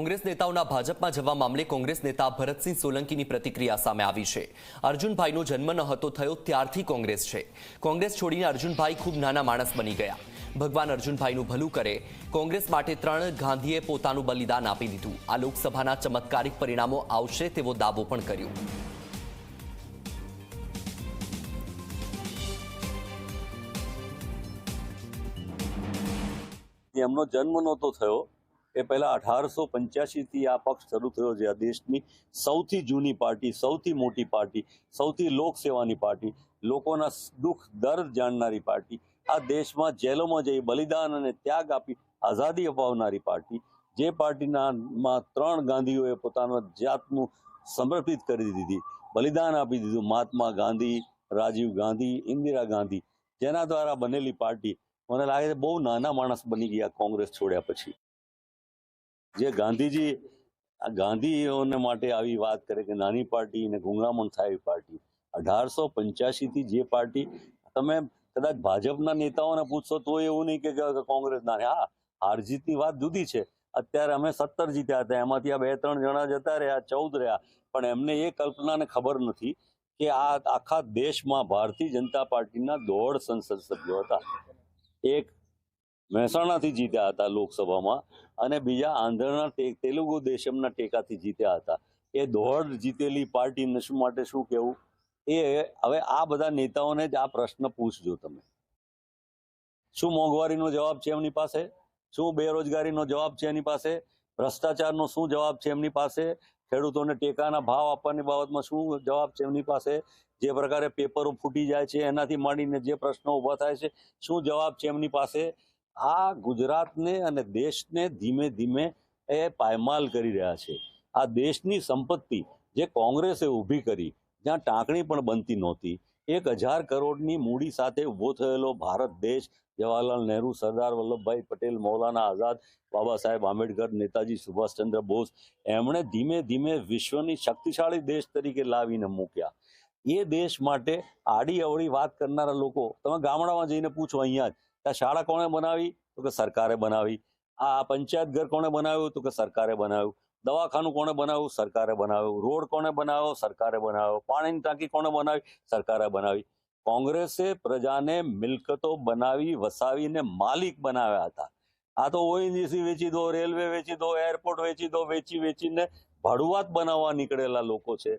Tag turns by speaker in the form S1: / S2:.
S1: કોંગ્રેસ નેતાઓના ભાજપમાં જવા મામલે કોંગ્રેસ નેતા ભરતસિંહ સોલંકીની પ્રતિક્રિયા સામે આવી છે. અર્જુનભાઈનો જન્મ ન હતો થયો ત્યારથી કોંગ્રેસ છે. કોંગ્રેસ છોડીને અર્જુનભાઈ ખૂબ નાના માણસ બની ગયા. ભગવાન અર્જુનભાઈનું ભલું કરે. કોંગ્રેસ માટે ત્રણ ગાંધીએ પોતાનું બલિદાન આપી દીધું. આ લોકસભાના ચમત્કારિક પરિણામો આવશે તેવો દાવો પણ કર્યો.
S2: એમનો જન્મ નહોતો થયો. એ પહેલાં અઢારસો પંચ્યાસીથી આ પક્ષ શરૂ થયો છે. આ દેશની સૌથી જૂની પાર્ટી, સૌથી મોટી પાર્ટી, સૌથી લોકસેવાની પાર્ટી, લોકોના દુઃખ, દર્દ જાણનારી પાર્ટી, આ દેશમાં જેલોમાં જઈ બલિદાન અને ત્યાગ આપી આઝાદી અપાવનારી પાર્ટી, જે પાર્ટીના માં ત્રણ ગાંધીઓએ પોતાનું જાતનું સમર્પિત કરી દીધી. બલિદાન આપી દીધું મહાત્મા ગાંધી, રાજીવ ગાંધી, ઇન્દિરા ગાંધી, જેના દ્વારા બનેલી પાર્ટી. મને લાગે છે બહુ નાના માણસ બની ગયા કોંગ્રેસ છોડ્યા પછી. જે ગાંધીજી, આ ગાંધીઓને માટે આવી વાત કરે કે નાની પાર્ટી અને ગુંગામણ થાય એવી પાર્ટી. અઢારસો પંચ્યાસી થી જે પાર્ટી, તમે કદાચ ભાજપના નેતાઓને પૂછશો તો એવું નહીં કે કોંગ્રેસના હા, હાર જીતની વાત જુદી છે. અત્યારે અમે સત્તર જીત્યા હતા, એમાંથી આ બે ત્રણ જણા જતા રહ્યા, ચૌદ રહ્યા. પણ એમને એ કલ્પનાને ખબર નથી કે આ આખા દેશમાં ભારતીય જનતા પાર્ટીના દોઢ સંસદ સભ્યો હતા. એક મહેસાણાથી જીત્યા હતા લોકસભામાં અને બીજા આંધ્રના તેલુગુ દેશમના ટેકાથી જીત્યા હતા. એ દોઢ જીતેલી પાર્ટીને શું માટે શું કહેવું? એ હવે આ બધા નેતાઓને જ આ પ્રશ્ન પૂછજો તમે. શું મોંઘવારીનો જવાબ છે એમની પાસે? શું બેરોજગારીનો જવાબ છે એની પાસે? ભ્રષ્ટાચારનો શું જવાબ છે એમની પાસે? ખેડૂતોને ટેકાના ભાવ આપવાની બાબતમાં શું જવાબ છે એમની પાસે? જે પ્રકારે પેપરો ફૂટી જાય છે, એનાથી માંડીને જે પ્રશ્નો ઊભા થાય છે, શું જવાબ છે એમની પાસે? આ ગુજરાતને અને દેશને ધીમે ધીમે એ પાયમાલ કરી રહ્યા છે. આ દેશની સંપત્તિ જે કોંગ્રેસે ઊભી કરી, જ્યાં ટાંકણી પણ બનતી નહોતી. એક હજાર કરોડની મૂડી સાથે ઊભો થયેલો ભારત દેશ, જવાહરલાલ નહેરુ, સરદાર વલ્લભભાઈ પટેલ, મૌલાના આઝાદ, બાબા સાહેબ આંબેડકર, નેતાજી સુભાષચંદ્ર બોઝ, એમણે ધીમે ધીમે વિશ્વની શક્તિશાળી દેશ તરીકે લાવીને મૂક્યા. એ દેશ માટે આડી અવળી વાત કરનારા લોકો, તમે ગામડામાં જઈને પૂછો અહીંયા જ આ શાળા કોણે બનાવી? તો કે સરકારે બનાવી. આ પંચાયત ઘર કોણે બનાવ્યું? તો કે સરકારે બનાવ્યું. દવાખાનું કોણે બનાવ્યું? સરકારે બનાવ્યું. રોડ કોણે બનાવ્યો? સરકારે બનાવ્યો. પાણીની ટાંકી કોણે બનાવી? સરકારે બનાવી. કોંગ્રેસે પ્રજાને મિલકતો બનાવી, વસાવીને માલિક બનાવ્યા હતા. આ તો ઓએનજીસી વેચી દો, રેલવે વેચી દો, એરપોર્ટ વેચી દો, વેચી વેચીને ભાડુઆત બનાવવા નીકળેલા લોકો છે.